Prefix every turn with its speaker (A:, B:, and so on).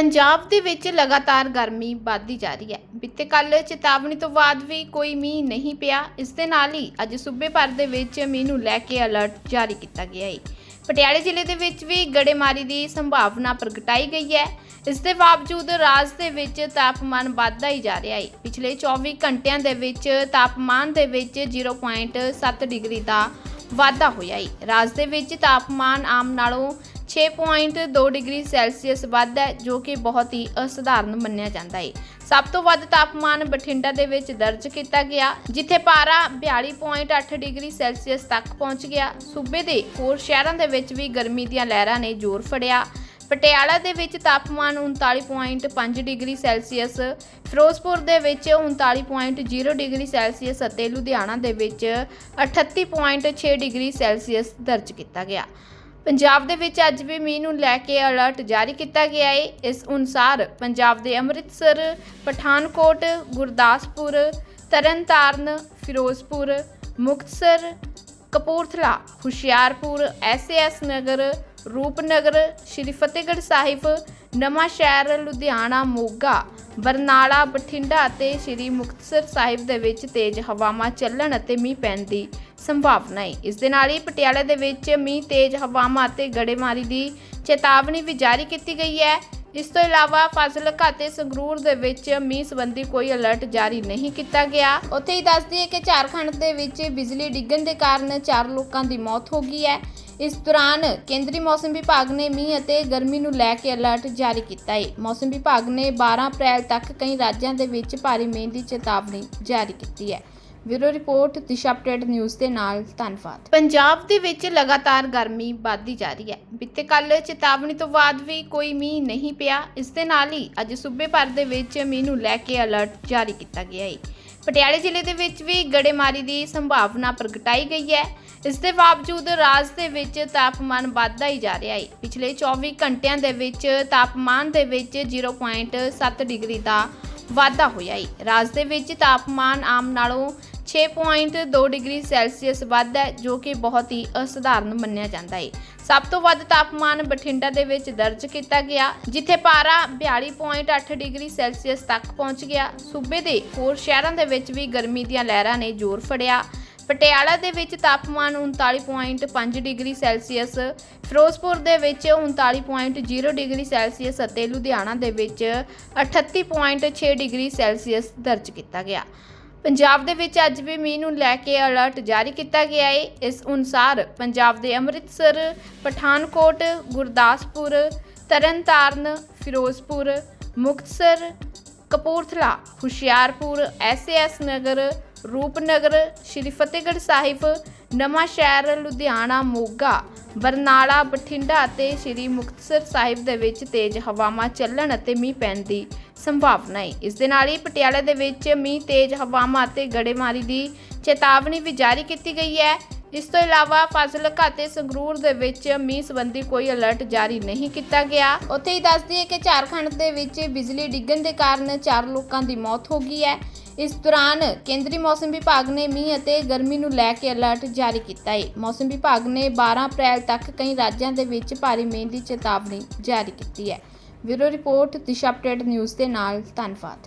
A: ਪੰਜਾਬ ਦੇ ਵਿੱਚ ਲਗਾਤਾਰ ਗਰਮੀ ਵੱਧਦੀ ਜਾ ਰਹੀ ਹੈ। ਬੀਤੇ ਕੱਲ ਚੇਤਾਵਨੀ ਤੋਂ ਬਾਅਦ ਵੀ ਕੋਈ ਮੀਂਹ ਨਹੀਂ ਪਿਆ। ਇਸ ਦੇ ਨਾਲ ਹੀ ਅੱਜ ਸੂਬੇ ਭਰ ਦੇ ਵਿੱਚ ਮੀਂਹ ਨੂੰ ਲੈ ਕੇ ਅਲਰਟ ਜਾਰੀ ਕੀਤਾ ਗਿਆ ਹੈ। ਪਟਿਆਲੇ ਜ਼ਿਲ੍ਹੇ ਦੇ ਵਿੱਚ ਵੀ ਗੜੇਮਾਰੀ ਦੀ ਸੰਭਾਵਨਾ ਪ੍ਰਗਟਾਈ ਗਈ ਹੈ। ਇਸ ਦੇ ਬਾਵਜੂਦ ਰਾਜ ਦੇ ਵਿੱਚ ਤਾਪਮਾਨ ਵੱਧਦਾ ਹੀ ਜਾ ਰਿਹਾ ਹੈ। ਪਿਛਲੇ 24 ਘੰਟਿਆਂ ਦੇ ਵਿੱਚ ਤਾਪਮਾਨ ਦੇ ਵਿੱਚ 0.7 ਡਿਗਰੀ ਦਾ ਵਾਧਾ ਹੋਇਆ ਹੈ। ਰਾਜ ਦੇ ਵਿੱਚ ਤਾਪਮਾਨ ਆਮ ਨਾਲੋਂ 6.2 ਡਿਗਰੀ ਸੈਲਸੀਅਸ ਵੱਧ ਹੈ, ਜੋ ਕਿ ਬਹੁਤ ਹੀ ਅਸਧਾਰਨ ਮੰਨਿਆ ਜਾਂਦਾ ਹੈ ਸਭ ਤੋਂ ਵੱਧ ਤਾਪਮਾਨ ਬਠਿੰਡਾ ਦੇ ਵਿੱਚ ਦਰਜ ਕੀਤਾ ਗਿਆ, ਜਿੱਥੇ ਪਾਰਾ 42.8 ਡਿਗਰੀ ਸੈਲਸੀਅਸ ਤੱਕ ਪਹੁੰਚ ਗਿਆ। ਸੂਬੇ ਦੇ ਹੋਰ ਸ਼ਹਿਰਾਂ ਦੇ ਵਿੱਚ ਵੀ ਗਰਮੀ ਦੀਆਂ ਲਹਿਰਾਂ ਨੇ ਜ਼ੋਰ ਫੜਿਆ। ਪਟਿਆਲਾ ਦੇ ਵਿੱਚ ਤਾਪਮਾਨ 39.5 ਡਿਗਰੀ ਸੈਲਸੀਅਸ, ਫਿਰੋਜ਼ਪੁਰ ਦੇ ਵਿੱਚ 39.0 ਡਿਗਰੀ ਸੈਲਸੀਅਸ ਅਤੇ ਲੁਧਿਆਣਾ ਦੇ ਵਿੱਚ 38.6 ਡਿਗਰੀ ਸੈਲਸੀਅਸ ਦਰਜ ਕੀਤਾ ਗਿਆ। ਪੰਜਾਬ ਦੇ ਵਿੱਚ ਅੱਜ ਵੀ ਮੀਂਹ ਨੂੰ ਲੈ ਕੇ ਅਲਰਟ ਜਾਰੀ ਕੀਤਾ ਗਿਆ ਹੈ ਇਸ ਅਨੁਸਾਰ ਪੰਜਾਬ ਦੇ ਅੰਮ੍ਰਿਤਸਰ, ਪਠਾਨਕੋਟ, ਗੁਰਦਾਸਪੁਰ, ਤਰਨਤਾਰਨ, ਫਿਰੋਜ਼ਪੁਰ, ਮੁਕਤਸਰ, ਕਪੂਰਥਲਾ, ਹੁਸ਼ਿਆਰਪੁਰ ਐਸਐਸ ਨਗਰ, ਰੂਪਨਗਰ, ਸ਼੍ਰੀ ਫਤਿਹਗੜ੍ਹ ਸਾਹਿਬ, ਨਵਾਂ ਸ਼ਹਿਰ, ਲੁਧਿਆਣਾ, ਮੋਗਾ, ਬਰਨਾਲਾ, ਬਠਿੰਡਾ ਅਤੇ ਸ਼੍ਰੀ ਮੁਕਤਸਰ ਸਾਹਿਬ ਦੇ ਵਿੱਚ ਤੇਜ਼ ਹਵਾਵਾਂ ਚੱਲਣ ਅਤੇ ਮੀਂਹ ਪੈਣ ਦੀ ਸੰਭਾਵਨਾ ਹੈ ਇਸ ਦੇ ਨਾਲ ਹੀ ਪਟਿਆਲਾ ਦੇ ਵਿੱਚ ਮੀਂਹ, ਤੇਜ਼ ਹਵਾਵਾਂ ਅਤੇ ਗੜੇਮਾਰੀ ਦੀ ਚੇਤਾਵਨੀ ਵੀ ਜਾਰੀ ਕੀਤੀ ਗਈ ਹੈ। ਇਸ ਤੋਂ ਇਲਾਵਾ ਫਾਜ਼ਿਲਕਾ ਅਤੇ ਸੰਗਰੂਰ ਦੇ ਵਿੱਚ ਮੀਂਹ ਸੰਬੰਧੀ ਕੋਈ ਅਲਰਟ ਜਾਰੀ ਨਹੀਂ ਕੀਤਾ ਗਿਆ। ਉੱਥੇ ਹੀ ਦੱਸਦੀ ਹੈ ਕਿ ਝਾਰਖੰਡ ਦੇ ਵਿੱਚ ਬਿਜਲੀ ਡਿੱਗਣ ਦੇ ਕਾਰਨ ਚਾਰ ਲੋਕਾਂ ਦੀ ਮੌਤ ਹੋ ਗਈ ਹੈ। ਇਸ ਦੌਰਾਨ ਕੇਂਦਰੀ ਮੌਸਮ ਵਿਭਾਗ ਨੇ ਮੀਂਹ ਅਤੇ ਗਰਮੀ ਨੂੰ ਲੈ ਕੇ ਅਲਰਟ ਜਾਰੀ ਕੀਤਾ ਹੈ। ਮੌਸਮ ਵਿਭਾਗ ਨੇ 12 ਅਪ੍ਰੈਲ ਤੱਕ ਕਈ ਰਾਜਾਂ ਦੇ ਵਿੱਚ ਭਾਰੀ ਮੀਂਹ ਦੀ ਚੇਤਾਵਨੀ ਜਾਰੀ ਕੀਤੀ ਹੈ। Bureau report, Disha update news ਦੇ ਨਾਲ ਧੰਨਵਾਦ। ਪੰਜਾਬ ਦੇ ਵਿੱਚ ਲਗਾਤਾਰ ਗਰਮੀ ਵੱਧਦੀ ਜਾ ਰਹੀ ਹੈ। ਬੀਤੇ ਕੱਲ ਚੇਤਾਵਨੀ ਤੋਂ ਬਾਅਦ ਵੀ ਕੋਈ ਮੀਂਹ ਨਹੀਂ ਪਿਆ। ਇਸ ਦੇ ਨਾਲ ਹੀ ਅੱਜ ਸੂਬੇ ਭਰ ਦੇ ਵਿੱਚ ਮੀਂਹ ਨੂੰ ਲੈ ਕੇ ਅਲਰਟ ਜਾਰੀ ਕੀਤਾ ਗਿਆ ਹੈ। ਪਟਿਆਲੇ ਜ਼ਿਲ੍ਹੇ ਦੇ ਵਿੱਚ ਵੀ ਗੜੇਮਾਰੀ ਦੀ ਸੰਭਾਵਨਾ ਪ੍ਰਗਟਾਈ ਗਈ ਹੈ। ਇਸ ਦੇ ਬਾਵਜੂਦ ਰਾਜ ਦੇ ਵਿੱਚ ਤਾਪਮਾਨ ਵੱਧਦਾ ਹੀ ਜਾ ਰਿਹਾ ਹੈ। ਪਿਛਲੇ 24 ਘੰਟਿਆਂ ਦੇ ਵਿੱਚ ਤਾਪਮਾਨ ਦੇ ਵਿੱਚ 0.7 ਡਿਗਰੀ ਦਾ ਵਾਧਾ ਹੋਇਆ ਹੈ। ਰਾਜ ਦੇ ਵਿੱਚ ਤਾਪਮਾਨ ਆਮ ਨਾਲੋਂ 6.2 ਡਿਗਰੀ ਸੈਲਸੀਅਸ ਵੱਧ ਹੈ, ਜੋ ਕਿ ਬਹੁਤ ਹੀ ਅਸਧਾਰਨ ਮੰਨਿਆ ਜਾਂਦਾ ਹੈ ਸਭ ਤੋਂ ਵੱਧ ਤਾਪਮਾਨ ਬਠਿੰਡਾ ਦੇ ਵਿੱਚ ਦਰਜ ਕੀਤਾ ਗਿਆ, ਜਿੱਥੇ ਪਾਰਾ 42.8 ਡਿਗਰੀ ਸੈਲਸੀਅਸ ਤੱਕ ਪਹੁੰਚ ਗਿਆ। ਸੂਬੇ ਦੇ ਹੋਰ ਸ਼ਹਿਰਾਂ ਦੇ ਵਿੱਚ ਵੀ ਗਰਮੀ ਦੀਆਂ ਲਹਿਰਾਂ ਨੇ ਜ਼ੋਰ ਫੜਿਆ। ਪਟਿਆਲਾ ਦੇ ਵਿੱਚ ਤਾਪਮਾਨ 39.5 ਡਿਗਰੀ ਸੈਲਸੀਅਸ, ਫਿਰੋਜ਼ਪੁਰ ਦੇ ਵਿੱਚ 39.0 ਡਿਗਰੀ ਸੈਲਸੀਅਸ ਅਤੇ ਲੁਧਿਆਣਾ ਦੇ ਵਿੱਚ 38.6 ਡਿਗਰੀ ਸੈਲਸੀਅਸ ਦਰਜ ਕੀਤਾ ਗਿਆ। ਪੰਜਾਬ ਦੇ ਵਿੱਚ ਅੱਜ ਵੀ ਮੀਂਹ ਨੂੰ ਲੈ ਕੇ ਅਲਰਟ ਜਾਰੀ ਕੀਤਾ ਗਿਆ ਹੈ ਇਸ ਅਨੁਸਾਰ ਪੰਜਾਬ ਦੇ ਅੰਮ੍ਰਿਤਸਰ, ਪਠਾਨਕੋਟ, ਗੁਰਦਾਸਪੁਰ, ਤਰਨਤਾਰਨ, ਫਿਰੋਜ਼ਪੁਰ, ਮੁਕਤਸਰ, ਕਪੂਰਥਲਾ, ਹੁਸ਼ਿਆਰਪੁਰ ਐਸਐਸ ਨਗਰ ਰੂਪਨਗਰ, ਸ਼੍ਰੀ ਫਤਿਹਗੜ੍ਹ ਸਾਹਿਬ, ਨਵਾਂ ਸ਼ਹਿਰ, ਲੁਧਿਆਣਾ, ਮੋਗਾ, ਬਰਨਾਲਾ, ਬਠਿੰਡਾ ਅਤੇ ਸ਼੍ਰੀ ਮੁਕਤਸਰ ਸਾਹਿਬ ਦੇ ਵਿੱਚ ਤੇਜ਼ ਹਵਾਵਾਂ ਚੱਲਣ ਅਤੇ ਮੀਂਹ ਪੈਣ ਦੀ ਸੰਭਾਵਨਾ ਹੈ। ਇਸ ਦੇ ਨਾਲ ਹੀ ਪਟਿਆਲਾ ਦੇ ਵਿੱਚ ਮੀਂਹ, ਤੇਜ਼ ਹਵਾਵਾਂ ਅਤੇ ਗੜੇਮਾਰੀ ਦੀ ਚੇਤਾਵਨੀ ਵੀ ਜਾਰੀ ਕੀਤੀ ਗਈ ਹੈ। ਇਸ ਤੋਂ ਇਲਾਵਾ ਫਾਜ਼ਿਲਕਾ ਅਤੇ ਸੰਗਰੂਰ ਦੇ ਵਿੱਚ ਮੀਂਹ ਸੰਬੰਧੀ ਕੋਈ ਅਲਰਟ ਜਾਰੀ ਨਹੀਂ ਕੀਤਾ ਗਿਆ। ਉੱਥੇ ਹੀ ਦੱਸ ਦਈਏ ਕਿ ਝਾਰਖੰਡ ਦੇ ਵਿੱਚ ਬਿਜਲੀ ਡਿੱਗਣ ਦੇ ਕਾਰਨ ਚਾਰ ਲੋਕਾਂ ਦੀ ਮੌਤ ਹੋ ਗਈ ਹੈ। ਇਸ ਦੌਰਾਨ ਕੇਂਦਰੀ ਮੌਸਮ ਵਿਭਾਗ ਨੇ ਮੀਂਹ ਅਤੇ ਗਰਮੀ ਨੂੰ ਲੈ ਕੇ ਅਲਰਟ ਜਾਰੀ ਕੀਤਾ ਹੈ ਮੌਸਮ ਵਿਭਾਗ ਨੇ 12 ਅਪ੍ਰੈਲ ਤੱਕ ਕਈ ਰਾਜਾਂ ਦੇ ਵਿੱਚ ਭਾਰੀ ਮੀਂਹ ਦੀ ਚੇਤਾਵਨੀ ਜਾਰੀ ਕੀਤੀ ਹੈ। Bureau report, Disha update news ਦੇ ਨਾਲ ਧੰਨਵਾਦ।